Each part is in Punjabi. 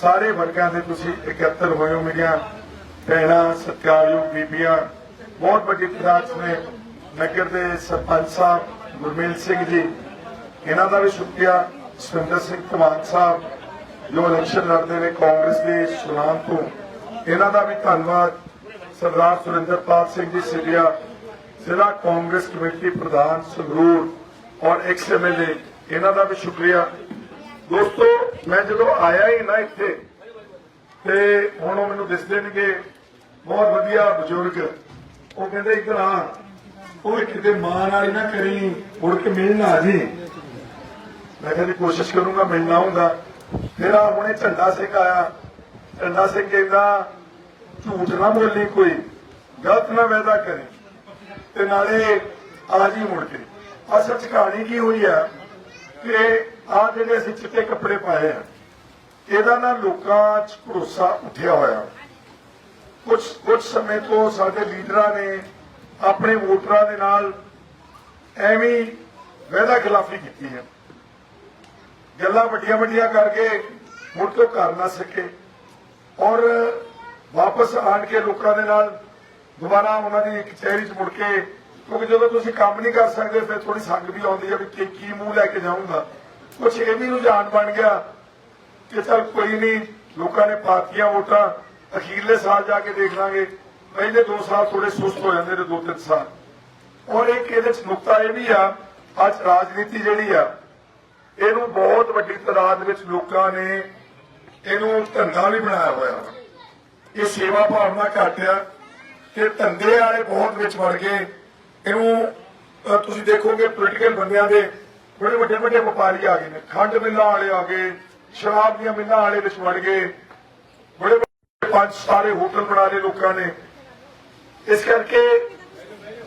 ਸਾਰੇ ਵਰਗਾਂ ਦੇ ਤੁਸੀਂ ਇਕੱਤਰ ਹੋਏ ਹੋ, ਮੇਰੀਆਂ ਭੈਣਾਂ, ਸਤਿਕਾਰਯੋਗ ਬੀਬੀਆਂ, ਬਹੁਤ ਵੱਡੀ ਤਾਦਾਦ ਨੇ ਨਗਰ ਦੇ ਸਰਪੰਚ ਸਾਹਿਬ ਗੁਰਮੇਲ ਸਿੰਘ ਜੀ। ਇਹਨਾਂ ਦਾ ਵੀ ਸ਼ੁਕਰੀਆ। ਸੁਰਿੰਦਰ ਸਿੰਘ ਧਮਾਨ ਸਾਹਿਬ, ਜੋ ਇਲੈਕਸ਼ਨ ਲੜਦੇ ਨੇ ਕਾਂਗਰਸ ਦੇ ਸੁਨਾਮ ਤੋਂ। ਇਹਨਾਂ ਦਾ ਵੀ ਧੰਨਵਾਦ। ਸਰਦਾਰ ਸੁਰਿੰਦਰਪਾਲ ਸਿੰਘ ਜੀ ਸਿਰਿਆ, ਜ਼ਿਲ੍ਹਾ ਕਾਂਗਰਸ ਕਮੇਟੀ ਪ੍ਰਧਾਨ ਸੰਗਰੂਰ ਔਰ ਐਕਸ ਐਮਐਲਏ ਇਹਨਾਂ ਦਾ ਵੀ ਸ਼ੁਕਰੀਆ। ਦੋਸਤੋ, ਮੈਂ ਜਦੋਂ ਆਇਆ ਹੀ ਨਾ ਇੱਥੇ, ਤੇ ਹੁਣ ਉਹ ਮੈਨੂੰ ਦਿਸਦੇ ਨੇਗੇ ਬਹੁਤ ਵਧੀਆ ਬਜ਼ੁਰਗ। ਉਹ ਕਹਿੰਦੇ ਇੱਧਰ ਆ ਉਹ ਕਿਤੇ ਮਾਂ ਨਾਲ ਨਾ ਕਰੀ, ਮੁੜ ਕੇ ਮਿਲਣ ਆ ਜੀ। ਮੈਂ ਕਿਹਾ ਕੋਸ਼ਿਸ਼ ਕਰੂੰਗਾ, ਮਿਲਣਾ ਆਉਂਗਾ ਫਿਰ ਆ ਹੁਣੇ ਝੰਡਾ ਸਿੰਘ ਆਇਆ। ਝੰਡਾ ਸਿੰਘ ਕਹਿੰਦਾ, ਝੂਠ ਨਾ ਬੋਲੀ ਕੋਈ, ਗਲਤ ਨਾ ਵਾਅਦਾ ਕਰੇ। ਤੇ ਨਾਲੇ ਆ ਜੀ ਮੁੜ ਕੇ। ਅਸਲ ਚ ਕਹਾਣੀ ਕੀ ਹੋਈ ਆ ਕਿ ਆ ਜਿਹੜੇ ਅਸੀਂ ਚਿੱਟੇ ਕੱਪੜੇ ਪਾਏ ਆ, ਇਹਦਾ ਨਾ ਲੋਕਾਂ 'ਚ ਭਰੋਸਾ ਉੱਠਿਆ ਹੋਇਆ। ਕੁਝ ਕੁਝ ਸਮੇਂ ਤੋਂ ਸਾਡੇ ਲੀਡਰਾਂ ਨੇ, ਆਪਣੇ ਵੋਟਰਾਂ ਦੇ ਨਾਲ ਐਵੇਂ ਵਾਅਦਾ ਖਿਲਾਫੀ ਕੀਤੀ ਹੈ। ਗੱਲਾਂ ਵੱਡੀਆਂ ਵੱਡੀਆਂ ਕਰਕੇ ਮੁੜ ਤੋਂ ਉਹ ਕਰ ਨਾ ਸਕੇ ਔਰ ਵਾਪਸ ਆਣ ਕੇ ਲੋਕਾਂ ਦੇ ਨਾਲ ਦੁਬਾਰਾ ਉਹਨਾਂ ਦੀ ਕਚਹਿਰੀ 'ਚ ਮੁੜ ਕੇ, ਕਿਉਂਕਿ ਜਦੋਂ ਤੁਸੀਂ ਕੰਮ ਨਹੀਂ ਕਰ ਸਕਦੇ, ਫਿਰ ਥੋੜੀ ਸੰਗ ਵੀ ਆਉਂਦੀ ਹੈ ਵੀ ਕੀ ਕੀ ਮੂੰਹ ਲੈ ਕੇ ਜਾਊਂਗਾ। ਕੁਛ ਇਹ ਵੀ ਰੁਝਾਨ ਬਣ ਗਿਆ ਕਿ ਚਲ ਕੋਈ ਨਹੀਂ, ਲੋਕਾਂ ਨੇ ਪਾਤੀਆਂ ਵੋਟਾਂ, ਅਖੀਰਲੇ ਸਾਲ ਜਾ ਕੇ ਦੇਖ ਲਾਂਗੇ। ਪਹਿਲੇ 2 ਸਾਲ ਥੋੜੇ ਸੁਸਤ ਹੋ ਜਾਂਦੇ ਨੇ 2-3 ਸਾਲ। ਔਰ ਇੱਕ ਇਹਦੇ ਚ ਨੁਕਤਾ ਇਹ ਵੀ ਆ, ਅੱਜ ਰਾਜਨੀਤੀ ਜਿਹੜੀ ਆ, ਇਹਨੂੰ ਬਹੁਤ ਵੱਡੀ ਤਾਦਾਦ ਵਿੱਚ ਲੋਕਾਂ ਨੇ ਇਹਨੂੰ ਧੰਦਾ ਵੀ ਬਣਾਇਆ ਹੋਇਆ। ਇਹ ਸੇਵਾ ਭਾਵਨਾ ਘੱਟ ਆ ਕਿ ਧੰਦੇ ਵਾਲੇ ਬਹੁਤ ਵਿੱਚ ਵੜ ਗਏ। ਇਹਨੂੰ ਤੁਸੀਂ ਦੇਖੋਗੇ ਪੋਲੀਟੀਕਲ ਬੰਦਿਆਂ ਦੇ ਬੜੇ ਵੱਡੇ ਵੱਡੇ ਵਪਾਰੀ ਆ ਗਏ ਨੇ, ਖੰਡ ਮਿੱਲਾਂ ਵਾਲੇ ਆ ਗਏ, ਸ਼ਰਾਬ ਦੀਆਂ ਮਿੱਲਾਂ ਵਾਲੇ ਵਿੱਚ ਵੜ ਗਏ। ਬੜੇ ਵੱਡੇ ਪੰਜ ਸਾਰੇ ਹੋਟਲ ਬਣਾ ਲਏ ਲੋਕਾਂ ਨੇ। ਇਸ ਕਰਕੇ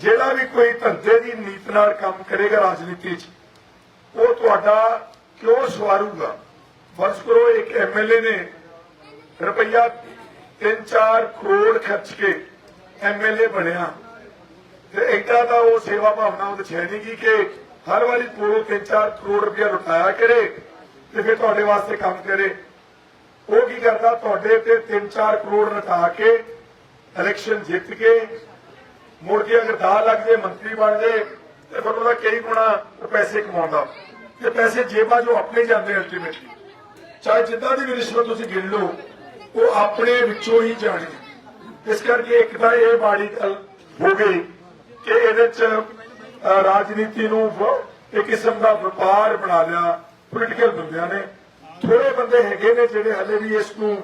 ਜਿਹੜਾ ਵੀ ਕੋਈ ਧੰਦੇ ਦੀ ਨੀਤ ਨਾਲ ਕੰਮ ਕਰੇਗਾ ਰਾਜਨੀਤੀ 'ਚ, ਉਹ ਤੁਹਾਡਾ ਕਿਉਂ ਸਵਾਰੂਗਾ? ਫਰਜ਼ ਕਰੋ ਇੱਕ ਐਮਐਲਏ ਨੇ ਰੁਪਈਆ 3-4 ਕਰੋੜ ਖਰਚ ਕੇ ਐਮਐਲਏ ਬਣਿਆ। ਤੇ ਐਡਾ ਤਾਂ ਉਹ ਸੇਵਾ ਭਾਵਨਾ ਉਹਦੇ ਚ ਹੈ ਨਹੀਂ ਕਿ ਹਰ ਵਾਰੀ ਕੋਲੋਂ 3-4 ਕਰੋੜ ਰੁਪਇਆ ਲੁਟਾਇਆ ਕਰੇ ਤੇ ਫਿਰ ਤੁਹਾਡੇ ਵਾਸਤੇ ਕੰਮ ਕਰੇ। ਉਹ ਕੀ ਕਰਦਾ? ਤੁਹਾਡੇ ਤੇ 3-4 ਕਰੋੜ ਲਟਾ ਕੇ ਇਲੈਕਸ਼ਨ ਜਿੱਤ ਕੇ ਮੁੜ ਕੇ ਅਗਰ ਦਾ ਲੱਗ ਜੇ, ਮੰਤਰੀ ਬਣ ਜੇ, ਤੇ ਫਿਰ ਉਹਦਾ ਕਈ ਗੁਣਾ ਪੈਸੇ ਕਮਾਉਂਦਾ। ਤੇ ਪੈਸੇ ਜੇਬਾਂ ਜੋ ਆਪਣੇ ਜਾਂਦੇ ਅਲਟੀਮੇਟਲੀ ਚਾਹੇ ਜਿੱਦਾਂ ਦੀ ਵੀ ਰਿਸ਼ਵਤ ਤੁਸੀਂ ਗਿਣ ਲਓ, ਉਹ ਆਪਣੇ ਵਿੱਚੋਂ ਹੀ ਜਾਣੀ। ਇਸ ਕਰਕੇ ਇੱਕ ਤਾਂ ਇਹ ਬਾੜੀ ਗੱਲ ਹੋ ਗਈ ਕਿ ਇਹਦੇ ਚ ਰਾਜਨੀਤੀ ਨੂੰ ਇੱਕ ਕਿਸਮ ਦਾ ਵਪਾਰ ਬਣਾ ਲਿਆ ਪੋਲੀਟੀਕਲ ਬੰਦਿਆਂ ਨੇ। ਥੋੜੇ ਬੰਦੇ ਹੈਗੇ ਨੇ ਜਿਹੜੇ ਹਲੇ ਵੀ ਇਸ ਨੂੰ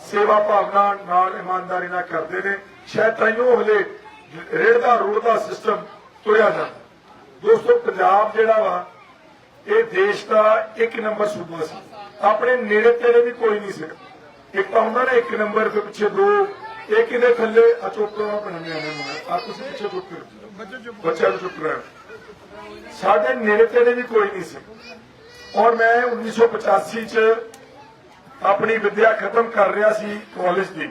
ਸੇਵਾ ਭਾਵਨਾ ਨਾਲ ਇਮਾਨਦਾਰੀ ਨਾਲ ਕਰਦੇ ਨੇ। ਸ਼ਾਇਦ ਤਾਈਓ ਹਲੇ ਰੇੜਦਾ ਰੋੜਦਾ ਸਿਸਟਮ ਤੁਰਿਆ ਜਾਂਦਾ। ਦੋਸਤੋ, ਪੰਜਾਬ ਜਿਹੜਾ ਵਾ, ਇਹ ਦੇਸ਼ ਦਾ ਇੱਕ ਨੰਬਰ ਸੂਬਾ ਸੀ। ਆਪਣੇ ਨੇੜੇ ਤੇੜੇ ਵੀ ਕੋਈ ਨਹੀਂ ਸੀ। ਇੱਕ ਤਾਂ ਹੁੰਦਾ ਨਾ ਇੱਕ ਨੰਬਰ ਦੇ ਪਿੱਛੇ ਦੋ ਇੱਕ ਇਹਦੇ ਥੱਲੇ? ਅਚੋਕੜਾ ਬਣਨੇ ਆਨੇ ਨੂੰ ਆ ਤੁਸੀਂ ਪਿੱਛੇ ਚੁੱਪ ਕਰੋ। ਬੱਚਾ ਨੂੰ ਚੁੱਪ ਰਹਿ ਸਾਡੇ ਨੇੜੇ ਤੇੜੇ ਵੀ ਕੋਈ ਨਹੀਂ ਸੀ। ਔਰ ਮੈਂ 1985 ਚ ਆਪਣੀ ਵਿਦਿਆ ਖਤਮ ਕਰ ਰਿਹਾ ਸੀ ਕਾਲਜ ਦੀ।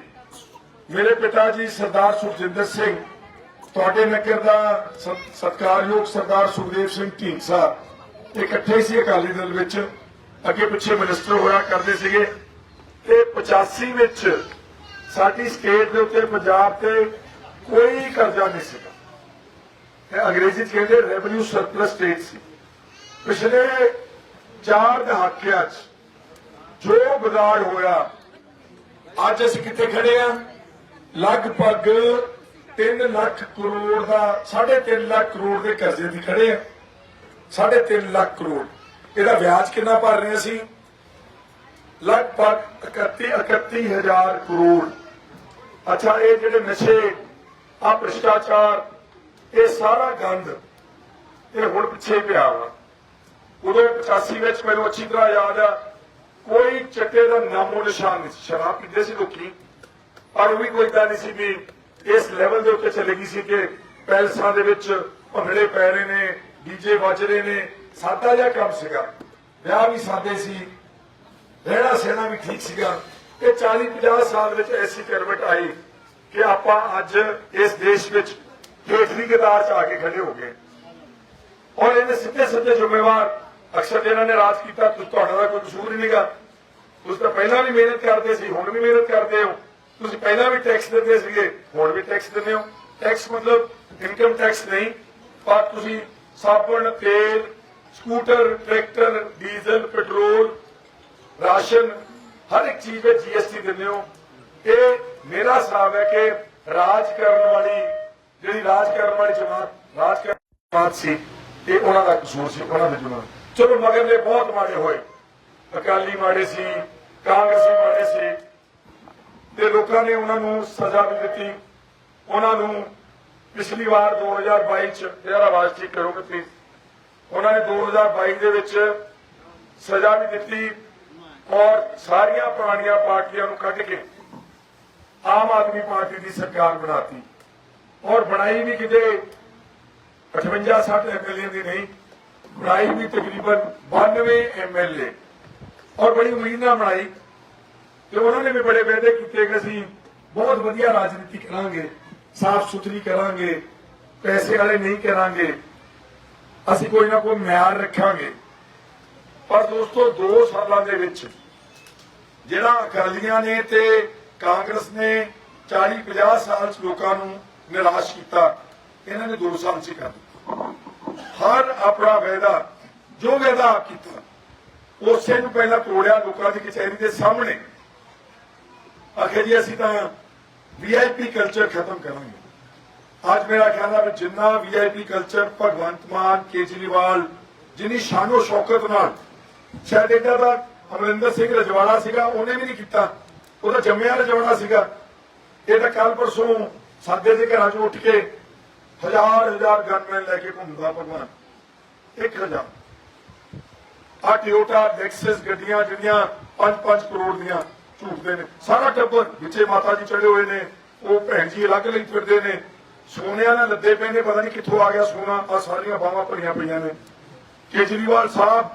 ਮੇਰੇ ਪਿਤਾ ਜੀ ਸਰਦਾਰ ਸੁਖਜਿੰਦਰ ਸਿੰਘ ਤੁਹਾਡੇ ਨਗਰ ਦਾ ਸਤ- ਸਤਿਕਾਰਯੋਗ ਸਰਦਾਰ ਸੁਖਦੇਵ ਸਿੰਘ ਢੀਂਡਸਾ ਇਕੱਠੇ ਸੀ ਅਕਾਲੀ ਦਲ ਵਿੱਚ। ਅੱਗੇ ਪਿੱਛੇ ਮਿਨਿਸਟਰ ਹੋਇਆ ਕਰਦੇ ਸੀਗੇ। ਤੇ 85 ਵਿੱਚ ਸਾਡੀ ਸਟੇਟ ਦੇ ਉੱਤੇ ਪੰਜਾਬ ਤੇ ਕੋਈ ਕਰਜ਼ਾ ਨਹੀਂ ਸੀਗਾ ਇਹ ਅੰਗਰੇਜ਼ੀ ਚ ਕਹਿੰਦੇ ਰੈਵਨਿਊ ਸਰਪਲਸ ਸਟੇਟ ਸੀ। ਪਿਛਲੇ 4 ਦਹਾਕਿਆਂ 'ਚ ਜੋ ਵਿਗਾੜ ਹੋਇਆ, ਅੱਜ ਅਸੀਂ ਕਿੱਥੇ ਖੜੇ ਆ ਲਗਭਗ 3 ਲੱਖ ਕਰੋੜ ਦਾ 3.5 ਲੱਖ ਕਰੋੜ ਦੇ ਕਰਜ਼ੇ ਦੀ ਖੜੇ ਆ 3.5 ਲੱਖ ਕਰੋੜ। ਇਹਦਾ ਵਿਆਜ ਕਿੰਨਾ ਭਰ ਰਹੇ ਸੀ ਲਗਭਗ 31 31000 ਕਰੋੜ। ਅੱਛਾ, ਇਹ ਜਿਹੜੇ ਨਸ਼ੇ ਆ ਭ੍ਰਿਸ਼ਟਾਚਾਰ, ਇਹ ਸਾਰਾ ਗੰਦ ਇਹ ਹੁਣ ਪਿੱਛੇ ਪਿਆ ਵਾ। ਉਦੋਂ 85 ਵਿੱਚ ਮੈਨੂੰ ਅੱਛੀ ਤਰ੍ਹਾਂ ਯਾਦ ਆ, ਕੋਈ ਚੱਟੇ ਦਾ ਨਾਮੋ ਨਿਸ਼ਾਨ ਨਹੀਂ ਸ਼ਰਾਬ ਪੀਂਦੇ ਸੀ ਲੋਕੀ, ਪਰ ਉਹ ਵੀ ਕੋਈ ਤਾਂ ਨਹੀਂ ਸੀ ਵੀ ਇਸ ਲੈਵਲ ਦੇ ਉੱਤੇ ਚਲੇ ਗਈ ਸੀ ਕਿ ਪੈਲਸਾਂ ਦੇ ਵਿੱਚ ਭੰਗੜੇ ਪੈ ਰਹੇ ਨੇ ਡੀਜੇ ਵੱਜ ਰਹੇ ਨੇ, ਸਾਦਾ ਜਿਹਾ ਕੰਮ ਸੀਗਾ। ਵਿਆਹ ਵੀ ਸਾਦੇ ਸੀ ਰਹਿਣਾ ਸਹਿਣਾ ਵੀ ਠੀਕ ਸੀਗਾ। ਇਹ 40 50 ਸਾਲ ਵਿੱਚ ਐਸੀ ਕਰਵਟ ਆਈ ਕਿ ਆਪਾਂ ਅੱਜ ਇਸ ਦੇਸ਼ ਵਿੱਚ ਹੇਠਲੀ ਕਤਾਰ 'ਚ ਆ ਕੇ ਖੜੇ ਹੋ ਗਏ। ਔਰ ਇਹਦੇ ਸਿੱਧੇ ਸਿੱਧੇ ਜ਼ਿੰਮੇਵਾਰ ਅਕਸਰ ਇਹਨਾਂ ਨੇ ਰਾਜ ਕੀਤਾ ਤੁਹਾਡਾ ਦਾ ਕੋਈ ਕਸੂਰ ਹੀ ਨਹੀਂਗਾ। ਤੁਸੀਂ ਤਾਂ ਪਹਿਲਾਂ ਵੀ ਮਿਹਨਤ ਕਰਦੇ ਸੀ, ਹੁਣ ਵੀ ਮਿਹਨਤ ਕਰਦੇ ਹੋ। ਤੁਸੀਂ ਪਹਿਲਾਂ ਵੀ ਟੈਕਸ ਦਿੰਦੇ ਸੀਗੇ, ਹੁਣ ਵੀ ਟੈਕਸ ਦਿੰਦੇ ਹੋ। ਟੈਕਸ ਮਤਲਬ ਇਨਕਮ ਟੈਕਸ ਨਹੀਂ, ਪਰ ਤੁਸੀਂ ਸਾਬਣ, ਤੇਲ, scooter, tractor, diesel, petrol, ration ਹਰ ਇੱਕ ਚੀਜ਼ ਵਿੱਚ ਜੀਐਸਟੀ ਦਿੰਦੇ ਹੋ। ਇਹ ਮੇਰਾ ਹਿਸਾਬ ਹੈ ਕਿ ਰਾਜ ਕਰਨ ਵਾਲੀ ਜਿਹੜੀ ਰਾਜ ਕਰਨ ਵਾਲੀ ਜਮਾਤ ਰਾਜ ਕਰਨ ਜਮਾਤ ਸੀ, ਇਹ ਉਹਨਾਂ ਦਾ ਕਸੂਰ ਸੀ, ਉਹਨਾਂ ਦੇ ਜੁਰਮ ਚਲੋ ਮਗਰਲੇ ਬਹੁਤ ਮਾੜੇ ਹੋਏ। ਅਕਾਲੀ ਮਾੜੇ ਸੀ, ਕਾਂਗਰਸੀ ਮਾੜੇ ਸੀ। ਤੇ ਲੋਕਾਂ ਨੇ ਉਹਨਾਂ ਨੂੰ ਸਜ਼ਾ ਵੀ ਦਿੱਤੀ। ਉਹਨਾਂ ਨੂੰ ਪਿਛਲੀ ਵਾਰ 2022 ਚ ਯਾਰ ਆਵਾਜ਼ ਠੀਕ ਕਰੋਗੇ ਪਲੀਜ਼ ਉਹਨਾਂ ਨੇ 2022 ਦੇ ਵਿੱਚ ਸਜ਼ਾ ਵੀ ਦਿੱਤੀ। ਔਰ ਸਾਰੀਆਂ ਪੁਰਾਣੀਆਂ ਪਾਰਟੀਆਂ ਨੂੰ ਕੱਢ ਕੇ ਆਮ ਆਦਮੀ ਪਾਰਟੀ ਦੀ ਸਰਕਾਰ ਬਣਾਤੀ। ਔਰ ਬਣਾਈ ਵੀ ਕਿਤੇ 58 60 ਐਮਐਲਏ ਦੀ ਨਹੀਂ, ਬਣਾਈ ਵੀ ਤਕਰੀਬਨ 92 ਐਮਐਲਏ ਔਰ ਬੜੀ ਉਮੀਦ ਨਾਲ ਬਣਾਈ ਤੇ ਉਹਨਾਂ ਨੇ ਵੀ ਬੜੇ ਵਾਅਦੇ ਕੀਤੇ ਕਿ ਅਸੀਂ ਬਹੁਤ ਵਧੀਆ ਰਾਜਨੀਤੀ ਕਰਾਂਗੇ, ਸਾਫ਼ ਸੁਥਰੀ ਕਰਾਂਗੇ, ਪੈਸੇ ਵਾਲੇ ਨਹੀਂ ਕਰਾਂਗੇ, ਅਸੀਂ ਕੋਈ ਨਾ ਕੋਈ ਮਿਆਰ ਰੱਖਾਂਗੇ। ਪਰ ਦੋਸਤੋ 2 ਸਾਲਾਂ ਦੇ ਵਿੱਚ ਜਿਹੜਾ ਅਕਾਲੀਆਂ ਨੇ ਤੇ ਕਾਂਗਰਸ ਨੇ 40 50 ਸਾਲ ਚ ਲੋਕਾਂ ਨੂੰ ਨਿਰਾਸ਼ ਕੀਤਾ, ਇਹਨਾਂ ਨੇ 2 ਸਾਲ ਚ ਕਰ ਦਿੱਤਾ। ਹਰ ਆਪਣਾ ਵਾਅਦਾ, ਜੋ ਵਾਅਦਾ ਕੀਤਾ, ਉਸੇ ਨੂੰ ਪਹਿਲਾਂ ਤੋੜਿਆ ਲੋਕਾਂ ਦੀ ਕਚਹਿਰੀ ਦੇ ਸਾਹਮਣੇ। ਆਖੇ ਜੀ, ਅਸੀਂ ਤਾਂ ਵੀਆਈਪੀ ਕਲਚਰ ਖਤਮ ਕਰਾਂਗੇ। ਅੱਜ ਮੇਰਾ ਖਿਆਲ ਹੈ ਵੀ ਜਿੰਨਾ ਵੀਆਈਪੀ ਕਲਚਰ ਭਗਵੰਤ ਮਾਨ, ਕੇਜਰੀਵਾਲ, ਜਿਨੀ ਸ਼ਾਨੋ ਸ਼ੌਕਤ ਨਾਲ ਸ਼ਾਇਦ ਏਡਾ ਦਾ ਅਮਰਿੰਦਰ ਸਿੰਘ ਰਜਵਾੜਾ ਸੀਗਾ, ਉਹਨੇ ਵੀ ਨਹੀਂ ਕੀਤਾ। ਉਹਦਾ ਜੰਮਿਆ ਰਜਵਾੜਾ ਸੀਗਾ। ਇਹ ਤਾਂ ਕੱਲ ਪਰਸੋਂ ਸਾਦੇ ਦੇ ਘਰਾਂ 'ਚ ਉੱਠ ਕੇ ਹਜ਼ਾਰ ਹਜ਼ਾਰ ਗਨਮੈਨ ਲੈ ਕੇ ਘੁੰਮਦਾ ਭਗਵਾਨ। 1000 ਆ ਟਿਓਟਾ ਲੈਕਸਸ ਗੱਡੀਆਂ ਜਿਹੜੀਆਂ 5-5 ਕਰੋੜ ਦੀਆਂ ਝੂਟਦੇ ਨੇ। ਸਾਰਾ ਟੱਬਰ ਵਿੱਚੇ ਮਾਤਾ ਜੀ ਚੜੇ ਹੋਏ ਨੇ। ਉਹ ਭੈਣ ਜੀ ਅਲੱਗ ਲਈ ਫਿਰਦੇ ਨੇ। ਸੋਨਿਆਂ ਨਾਲ ਲੱਦੇ ਪਏ ਨੇ ਪਤਾ ਨਹੀਂ ਕਿੱਥੋਂ ਆ ਗਿਆ ਸੋਨਾ। ਆ ਸਾਰੀਆਂ ਬਾਹਾਂ ਭਰੀਆਂ ਪਈਆਂ ਨੇ। ਕੇਜਰੀਵਾਲ ਸਾਹਿਬ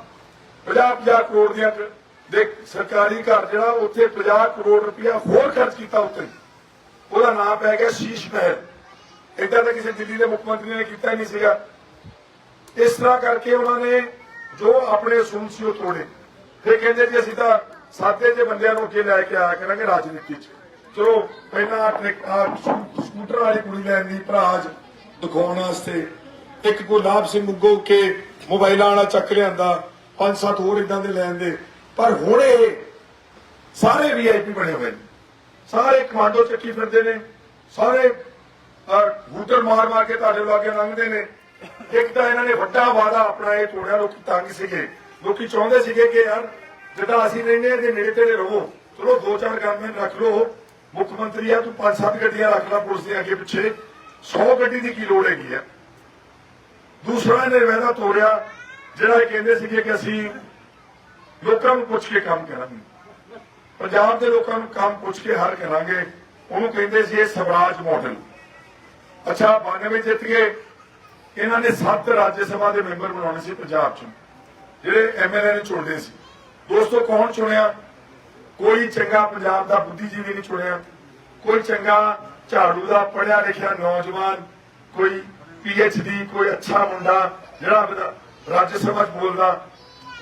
50-50 ਕਰੋੜ ਦੀਆਂ ਦੇ ਸਰਕਾਰੀ ਘਰ ਜਿਹੜਾ ਉੱਥੇ 50 ਕਰੋੜ ਰੁਪਇਆ ਹੋਰ ਖਰਚ ਕੀਤਾ ਉੱਤੇ ਉਹਦਾ ਨਾਮ ਪੈ ਗਿਆ ਸ਼ੀਸ਼ ਮਹਿਲ। ਏਦਾਂ ਤਾਂ ਕਿਸੇ ਦਿੱਲੀ ਦੇ ਮੁੱਖ ਮੰਤਰੀ ਨੇ ਕੀਤਾ ਨਹੀਂ ਸੀਗਾ। ਇਸ ਤਰ੍ਹਾਂ ਕਰਕੇ ਉਹਨਾਂ ਨੇ ਜੋ ਆਪਣੇ ਅਸੂਲ ਸੀ ਉਹ ਤੋੜੇ। ਫਿਰ ਕਹਿੰਦੇ ਜੀ ਅਸੀਂ ਤਾਂ ਸਾਦੇ ਜਿਹੇ ਬੰਦਿਆਂ ਨੂੰ ਅੱਗੇ ਲੈ ਕੇ ਆਇਆ ਕਰਾਂਗੇ ਰਾਜਨੀਤੀ 'ਚ। ਚਲੋ, ਪਹਿਲਾਂ ਸਕੂਟਰ ਵਾਲੀ ਕੁੜੀ ਲੈਣ ਦੀ ਭਰਾਜ ਦਿਖਾਉਣ ਵਾਸਤੇ ਇੱਕ ਗੁਲਾਬ ਸਿੰਘ ਮੁੱਗੋ ਕੇ ਮੋਬਾਈਲਾਂ ਵਾਲਾ ਚੱਕ ਲਿਆਂਦਾ। ਪੰਜ ਸੱਤ ਹੋਰ ਇਦਾਂ ਦੇ ਲੈਣ ਦੇ, ਪਰ ਹੁਣ ਇਹ ਸਾਰੇ ਵੀਆਈਪੀ ਬਣੇ ਹੋਏ ਨੇ। ਸਾਰੇ ਕਮਾਂਡੋ ਚੱਕੀ ਫਿਰਦੇ ਨੇ, ਸਾਰੇ ਹੂਟਰ ਮਾਰ ਮਾਰ ਕੇ ਤੁਹਾਡੇ ਲਾਗੇ ਲੰਘਦੇ ਨੇ। ਇੱਕ ਤਾਂ ਇਹਨਾਂ ਨੇ ਵੱਡਾ ਵਾਦਾ ਆਪਣਾ ਇਹ ਤੋੜਿਆ ਲੋਕੀ ਤੰਗ ਸੀਗੇ। ਲੋਕੀ ਚਾਹੁੰਦੇ ਸੀਗੇ ਕਿ ਯਾਰ, ਜਿੱਦਾਂ ਅਸੀਂ ਰਹਿੰਦੇ ਇਹਦੇ ਨੇੜੇ ਤੇੜੇ ਰਹੋ। ਚਲੋ ਦੋ ਚਾਰ ਗਨਮੈਨ ਰੱਖ ਲਓ। ਮੁੱਖ ਮੰਤਰੀ ਆ, ਤੂੰ ਪੰਜ ਸੱਤ ਗੱਡੀਆਂ ਰੱਖ ਲੈ ਪੁਲਿਸ ਦੇ ਅੱਗੇ ਪਿੱਛੇ। 100 ਗੱਡੀ ਦੀ ਕੀ ਲੋੜ ਹੈਗੀ ਆ? ਦੂਸਰਾ ਇਹਨੇ ਵਾਦਾ ਤੋੜਿਆ ਜਿਹੜਾ ਇਹ ਕਹਿੰਦੇ ਸੀਗੇ ਕਿ ਅਸੀਂ ਲੋਕਾਂ ਨੂੰ ਪੁੱਛ ਕੇ ਕੰਮ ਕਰਾਂਗੇ। ਪੰਜਾਬ ਦੇ ਲੋਕਾਂ ਨੂੰ ਕੰਮ ਪੁੱਛ ਕੇ ਹਰ ਕਰਾਂਗੇ, ਉਹਨੂੰ ਕਹਿੰਦੇ ਸੀ ਇਹ ਸਵਰਾਜ ਮਾਡਲ ਅੱਛਾ 92 ਜਿੱਤ ਗਏ ਇਹਨਾਂ ਨੇ 7 ਰਾਜ ਸਭਾ ਦੇ ਮੈਂਬਰ ਬਣਾਉਣੇ ਸੀ ਪੰਜਾਬ ਚ, ਜਿਹੜੇ ਐਮਐਲਏ ਨੇ ਚੁਣਦੇ ਸੀ। ਦੋਸਤੋ, ਕੌਣ ਚੁਣਿਆ? ਕੋਈ ਚੰਗਾ ਪੰਜਾਬ ਦਾ ਬੁੱਧੀਜੀਵੀ ਨਹੀਂ ਚੁਣਿਆ। ਕੋਈ ਚੰਗਾ ਝਾੜੂ ਦਾ ਪੜਿਆ ਲਿਖਿਆ ਨੌਜਵਾਨ, ਕੋਈ ਡੀ ਕੋਈ ਅੱਛਾ ਮੁੰਡਾ, ਜਿਹੜਾ ਰਾਜ ਸਭਾ 'ਚ ਬੋਲਦਾ,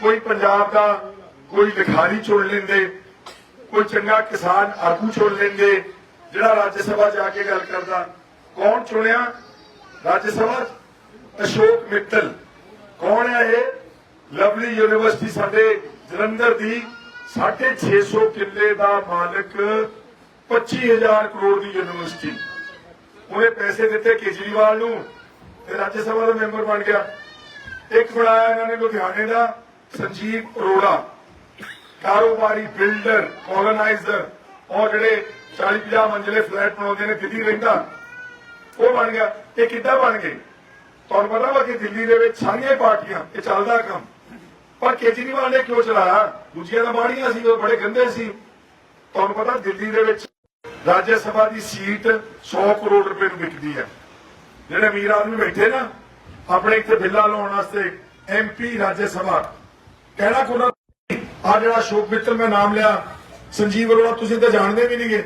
ਕੋਈ ਪੰਜਾਬ ਦਾ ਕੋਈ ਲਿਖਾਰੀ ਚੁਣ ਲੈਂਦੇ, ਕੋਈ ਚੰਗਾ ਕਿਸਾਨ ਆਗੂ ਚੁਣ ਲੈਂਦੇ, ਜਿਹੜਾ ਰਾਜ ਸਭਾ 'ਚ ਆ ਕੇ ਗੱਲ ਕਰਦਾ। ਕੌਣ ਚੁਣਿਆ? ਰਾਜ ਸਭਾ ਅਸ਼ੋਕ ਮਿੱਤਲ। ਕੌਣ ਹੈ ਇਹ? ਲਵਲੀ ਯੂਨੀਵਰਸਿਟੀ ਸਾਡੇ ਜਲੰਧਰ ਦੀ 650 ਕਿੱਲੇ ਦਾ ਮਾਲਕ 25000 ਕਰੋੜ ਦੀ ਯੂਨੀਵਰਸਿਟੀ। ਉਹਨੇ ਪੈਸੇ ਦਿੱਤੇ ਕੇਜਰੀਵਾਲ ਨੂੰ ਤੇ ਰਾਜ ਸਭਾ ਦਾ ਮੈਂਬਰ ਬਣ ਗਿਆ। ਇੱਕ ਬਣਾਇਆ ਇਹਨਾਂ ਨੇ ਲੁਧਿਆਣੇ ਦਾ ਸੰਜੀਵ ਅਰੋੜਾ, ਕਾਰੋਬਾਰੀ ਬਿਲਡਰ ਆਰਗੇਨਾਈਜ਼ਰ ਔਰ ਜਿਹੜੇ 40 50 ਮੰਜ਼ਲੇ ਫਲੈਟ ਬਣਾਉਂਦੇ ਨੇ, ਦਿੱਲੀ ਰਹਿੰਦਾ। ਉਹ ਬਣ ਗਿਆ। ਇਹ ਕਿੱਦਾਂ ਬਣ ਗਏ? ਤੁਹਾਨੂੰ ਪਤਾ ਵਾ ਕਿ ਦਿੱਲੀ ਦੇ ਵਿੱਚ ਸਾਰੀਆਂ ਪਾਰਟੀਆਂ, ਇਹ ਚੱਲਦਾ ਕੰਮ। ਪਰ ਕੇਜਰੀਵਾਲ ਨੇ ਕਿਉਂ ਚਲਾਇਆ? ਦੂਜੀਆਂ ਦਾ ਮਾੜੀਆਂ ਸੀ, ਉਹ ਬੜੇ ਗੰਦੇ ਸੀ। ਤੁਹਾਨੂੰ ਪਤਾ ਦਿੱਲੀ ਦੇ ਵਿੱਚ ਰਾਜ ਸਭਾ ਦੀ ਸੀਟ 100 ਕਰੋੜ ਰੁਪਏ ਨੂੰ ਵਿਕਦੀ ਹੈ। ਜਿਹੜੇ ਅਮੀਰ ਆਦਮੀ ਬੈਠੇ ਨਾ ਆਪਣੇ ਇੱਥੇ ਬਿੱਲਾ ਲਾਉਣ ਵਾਸਤੇ ਐਮਪੀ ਰਾਜ ਸਭਾ। ਕਹਿਣਾ ਕੋਨਾ ਆ ਜਿਹੜਾ ਅਸ਼ੋਕ ਮਿੱਤਲ ਮੈਂ ਨਾਮ ਲਿਆ, ਸੰਜੀਵ ਅਰੋੜਾ, ਤੁਸੀਂ ਤਾਂ ਜਾਣਦੇ ਵੀ ਨਹੀਂਗੇ।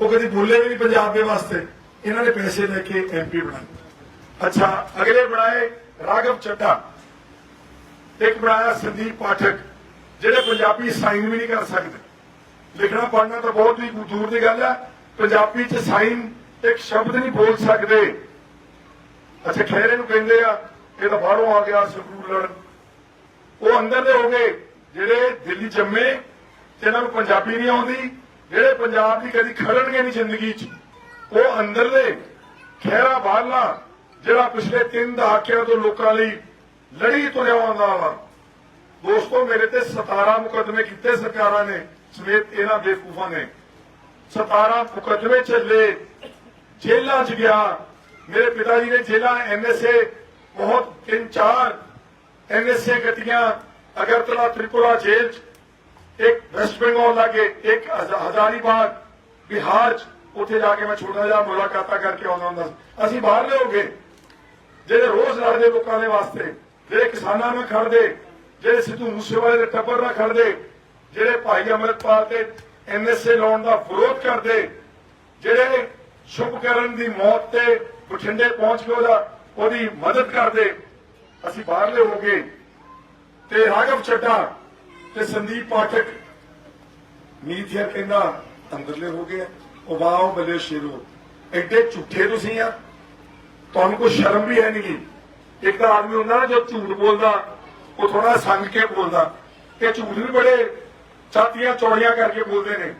ਉਹ ਕਦੀ ਬੋਲੇ ਵੀ ਨਹੀਂ ਪੰਜਾਬ ਦੇ ਵਾਸਤੇ। ਇਹਨਾਂ ਨੇ ਪੈਸੇ ਲੈ ਕੇ ਐਮਪੀ ਬਣਾਏ। ਅੱਛਾ, ਅਗਲੇ ਬਣਾਏ ਰਾਘਵ ਚੱਡਾ ਇੱਕ ਬਣਾਇਆ ਸੰਦੀਪ ਪਾਠਕ, ਜਿਹੜੇ ਪੰਜਾਬੀ ਸਾਈਨ ਵੀ ਨਹੀਂ ਕਰ ਸਕਦੇ। ਲਿਖਣਾ ਪੜ੍ਹਨਾ ਤਾਂ ਬਹੁਤ ਹੀ ਦੂਰ ਦੀ ਗੱਲ ਹੈ। ਪੰਜਾਬੀ ਚ ਸਾਈਨ ਇੱਕ ਸ਼ਬਦ ਨਹੀਂ ਬੋਲ ਸਕਦੇ। ਅੱਛਾ, ਖੈਰੇ ਨੂੰ ਕਹਿੰਦੇ ਆ, ਇਹ ਤਾਂ ਬਾਹਰੋਂ ਆ ਗਿਆ ਸਕੂਲ ਲੜਨ। ਉਹ ਅੰਦਰ ਦੇ ਹੋ ਗਏ, ਜਿਹੜੇ ਦਿੱਲੀ ਜੰਮੇ ਤੇ ਇਹਨਾਂ ਨੂੰ ਪੰਜਾਬੀ ਨਹੀਂ ਆਉਂਦੀ, ਜਿਹੜੇ ਪੰਜਾਬ ਦੀ ਕਦੀ ਖੜਨਗੇ ਨਹੀਂ ਜ਼ਿੰਦਗੀ 'ਚ, ਉਹ ਅੰਦਰਲੇ ਖੈਰਾ ਬਾਹਰਲਾ ਜਿਹੜਾ ਪਿਛਲੇ 3 ਦਹਾਕਿਆਂ ਤੋਂ ਲੋਕਾਂ ਲਈ ਲੜੀ ਤੁਰਿਆ ਆਉਂਦਾ ਵਾ। ਦੋਸਤੋ, ਮੇਰੇ ਤੇ 17 ਮੁਕਦਮੇ ਕੀਤੇ ਸਰਕਾਰਾਂ ਨੇ, ਸਮੇਤ ਇਹਨਾਂ ਬੇਵਕੂਫਾਂ ਨੇ। 17 ਮੁਕੱਦਮੇ ਚੱਲੇ, ਜੇਲ੍ਹਾਂ 'ਚ ਗਿਆ ਮੇਰੇ ਪਿਤਾ ਜੀ ਨੇ ਜੇਲ੍ਹਾਂ ਐਨਐਸਏ ਬਹੁਤ ਤਿੰਨ ਚਾਰ ਐਨਐਸਏ ਗੱਡੀਆਂ ਅਗਰਤਲਾ ਤ੍ਰਿਪੁਰਾ ਜੇਲ੍ਹ ਇੱਕ ਵੈਸਟ ਬੰਗਾਲ ਲਾਗੇ, ਇੱਕ ਹਜ਼ਾਰੀਬਾਗ, ਬਿਹਾਰ 'ਚ, ਉੱਥੇ ਜਾ ਕੇ ਮੈਂ ਛੋਟਾ ਜਿਹਾ ਮੁਲਾਕਾਤਾਂ ਕਰਕੇ ਆਉਂਦਾ ਹੁੰਦਾ ਅਸੀਂ ਬਾਹਰ ਹੋ ਗਏ ਜਿਹੜੇ ਰੋਜ਼ ਲੜਦੇ ਲੋਕਾਂ ਦੇ ਵਾਸਤੇ, ਜਿਹੜੇ ਕਿਸਾਨਾਂ ਨਾਲ ਖੜਦੇ, ਜਿਹੜੇ ਸਿੱਧੂ ਮੂਸੇਵਾਲੇ ਦੇ ਟੱਬਰ ਨਾਲ ਖੜਦੇ, ਜਿਹੜੇ ਭਾਈ ਅਮਰਪਾਲ ਦੇ ਐਨਐਸਏ ਲਾਉਣ ਦਾ ਵਿਰੋਧ ਕਰਦੇ, ਜਿਹੜੇ ਸ਼ੁਭਕਰਨ ਦੀ ਮੌਤ ਤੇ ਬਠਿੰਡੇ ਪਹੁੰਚ ਕੇ ਉਹਦਾ, ਉਹਦੀ ਮਦਦ ਕਰਦੇ ਅਸੀਂ ਬਾਹਰਲੇ ਹੋ ਗਏ। ਤੇ ਰਾਘਵ ਚੱਡਾ ਤੇ ਸੰਦੀਪ ਪਾਠਕ, ਮੀਥਿਆ ਕਹਿੰਦਾ ਅੰਦਰਲੇ ਹੋ ਗਏ ਉਹ ਵਾਓ ਬਲੇ ਸ਼ੇਰੋ, ਐਡੇ ਝੂਠੇ ਤੁਸੀਂ ਆ। ਤੁਹਾਨੂੰ ਕੋਈ ਸ਼ਰਮ ਵੀ ਹੈ ਨਹੀਂ। ਇੱਕ ਤਾਂ ਆਦਮੀ ਹੁੰਦਾ ਨਾ, ਜੋ ਝੂਠ ਬੋਲਦਾ, ਉਹ ਥੋੜਾ ਸੰਗ ਕੇ ਬੋਲਦਾ। ਇਹ ਝੂਠ ਵੀ ਬੜੇ ਛਾਤੀਆਂ ਚੌੜੀਆਂ ਕਰਕੇ ਬੋਲਦੇ ਨੇ।